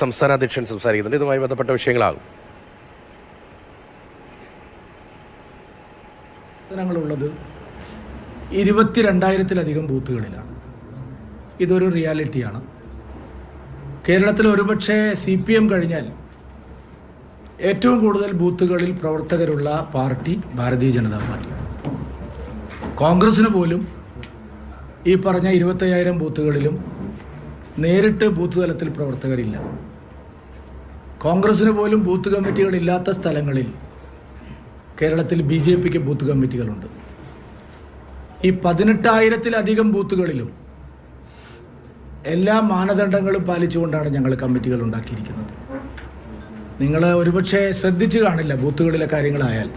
സംസ്ഥാന അധ്യക്ഷൻ സംസാരിക്കുന്നുണ്ട്. ഇതുമായി ബന്ധപ്പെട്ട വിഷയങ്ങളാകും. പ്രവർത്തനങ്ങളുള്ളത് ഇരുപത്തിരണ്ടായിരത്തിലധികം ബൂത്തുകളിലാണ്. ഇതൊരു റിയാലിറ്റിയാണ്. കേരളത്തിൽ ഒരുപക്ഷെ സി പി എം കഴിഞ്ഞാൽ ഏറ്റവും കൂടുതൽ ബൂത്തുകളിൽ പ്രവർത്തകരുള്ള പാർട്ടി ഭാരതീയ ജനതാ പാർട്ടി. കോൺഗ്രസ്സിന് പോലും ഈ പറഞ്ഞ ഇരുപത്തയ്യായിരം ബൂത്തുകളിലും നേരിട്ട് ബൂത്ത് തലത്തിൽ പ്രവർത്തകരില്ല. കോൺഗ്രസ്സിന് പോലും ബൂത്ത് കമ്മിറ്റികളില്ലാത്ത സ്ഥലങ്ങളിൽ കേരളത്തിൽ ബി ജെ പിക്ക് ബൂത്ത് കമ്മിറ്റികളുണ്ട്. ഈ പതിനെട്ടായിരത്തിലധികം ബൂത്തുകളിലും എല്ലാ മാനദണ്ഡങ്ങളും പാലിച്ചുകൊണ്ടാണ് ഞങ്ങൾ കമ്മിറ്റികൾ ഉണ്ടാക്കിയിരിക്കുന്നത്. നിങ്ങൾ ഒരുപക്ഷെ ശ്രദ്ധിച്ചു കാണില്ല ബൂത്തുകളിലെ കാര്യങ്ങളായാൽ.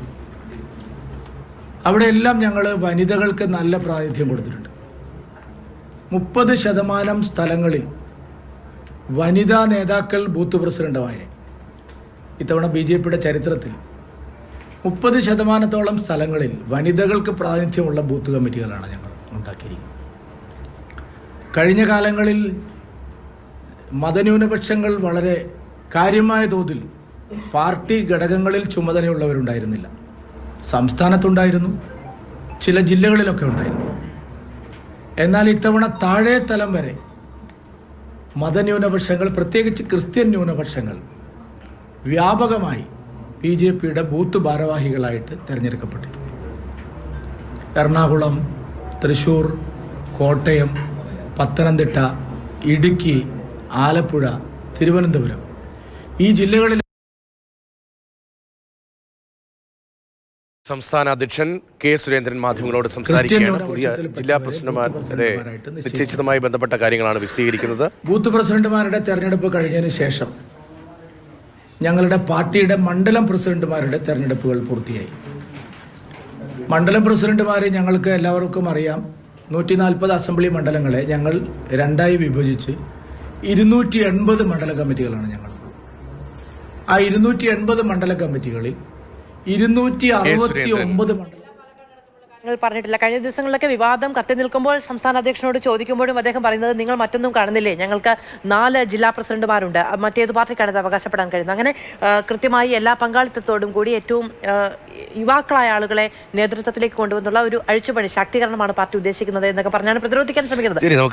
അവിടെയെല്ലാം ഞങ്ങൾ വനിതകൾക്ക് നല്ല പ്രാതിനിധ്യം കൊടുത്തിട്ടുണ്ട്. മുപ്പത് ശതമാനം സ്ഥലങ്ങളിൽ വനിതാ നേതാക്കൾ ബൂത്ത് പ്രസിഡന്റുമായി ഇത്തവണ ബി ജെ പിയുടെ ചരിത്രത്തിൽ മുപ്പത് ശതമാനത്തോളം സ്ഥലങ്ങളിൽ വനിതകൾക്ക് പ്രാതിനിധ്യമുള്ള ബൂത്ത് കമ്മിറ്റികളാണ് ഞങ്ങൾ ഉണ്ടാക്കിയിരിക്കുന്നത്. കഴിഞ്ഞ കാലങ്ങളിൽ മതന്യൂനപക്ഷങ്ങൾ വളരെ കാര്യമായ തോതിൽ പാർട്ടി ഘടകങ്ങളിൽ ചുമതലയുള്ളവരുണ്ടായിരുന്നില്ല. സംസ്ഥാനത്തുണ്ടായിരുന്നു ചില ജില്ലകളിലൊക്കെ ഉണ്ടായിരുന്നു. എന്നാൽ ഇത്തവണ താഴെ തലം വരെ മതന്യൂനപക്ഷങ്ങൾ പ്രത്യേകിച്ച് ക്രിസ്ത്യൻ ന്യൂനപക്ഷങ്ങൾ വ്യാപകമായി ബി ജെ പിയുടെ ബൂത്ത് ഭാരവാഹികളായിട്ട് തിരഞ്ഞെടുക്കപ്പെട്ടിട്ടുണ്ട് എറണാകുളം തൃശൂർ കോട്ടയം പത്തനംതിട്ട ഇടുക്കി ആലപ്പുഴ തിരുവനന്തപുരം ഈ ജില്ലകളിൽ സംസ്ഥാന അധ്യക്ഷൻ കെ സുരേന്ദ്രൻ മാധ്യമങ്ങളോട് സംസാരിക്കുകയാണ്. പുതിയ ജില്ലാ പ്രസിഡന്റുമാരെ നിശ്ചയിച്ചതുമായി ബന്ധപ്പെട്ട കാര്യങ്ങളാണ് വിശദീകരിക്കുന്നത്. ബൂത്ത് പ്രസിഡന്റുമാരുടെ തെരഞ്ഞെടുപ്പ് കഴിഞ്ഞതിന് ശേഷം ഞങ്ങളുടെ പാർട്ടിയുടെ മണ്ഡലം പ്രസിഡന്റുമാരുടെ തെരഞ്ഞെടുപ്പുകൾ പൂർത്തിയായി. മണ്ഡലം പ്രസിഡന്റുമാരെ ഞങ്ങൾക്ക് എല്ലാവർക്കും അറിയാം. നൂറ്റി നാൽപ്പത് അസംബ്ലി മണ്ഡലങ്ങളെ ഞങ്ങൾ രണ്ടായി വിഭജിച്ച് ഇരുന്നൂറ്റി എൺപത് മണ്ഡല കമ്മിറ്റികളാണ് ഞങ്ങൾ. ആ ഇരുന്നൂറ്റി എൺപത് മണ്ഡല കമ്മിറ്റികളിൽ ഇരുന്നൂറ്റി അറുപത്തി ഒമ്പത് മണ്ഡലം. നിങ്ങൾ പറഞ്ഞിട്ടില്ല. കഴിഞ്ഞ ദിവസങ്ങളിലൊക്കെ വിവാദം കത്തി നിൽക്കുമ്പോൾ സംസ്ഥാന അധ്യക്ഷനോട് ചോദിക്കുമ്പോഴും അദ്ദേഹം പറയുന്നത് നിങ്ങൾ മറ്റൊന്നും കാണുന്നില്ലേ? ഞങ്ങൾക്ക് നാല് ജില്ലാ പ്രസിഡന്റുമാരുണ്ട്. മറ്റേത് പാർട്ടിക്കാണ് ഇത് അവകാശപ്പെടാൻ കഴിയുന്നത്. അങ്ങനെ കൃത്യമായി എല്ലാ പങ്കാളിത്തത്തോടും കൂടി ഏറ്റവും യുവാക്കളായ ആളുകളെ നേതൃത്വത്തിലേക്ക് കൊണ്ടുവന്നുള്ള ഒരു അഴിച്ചുപണി ശാക്തീകരണമാണ് പാർട്ടി ഉദ്ദേശിക്കുന്നത് എന്നൊക്കെ പറഞ്ഞാണ് പ്രതിരോധിക്കാൻ ശ്രമിക്കുന്നത്.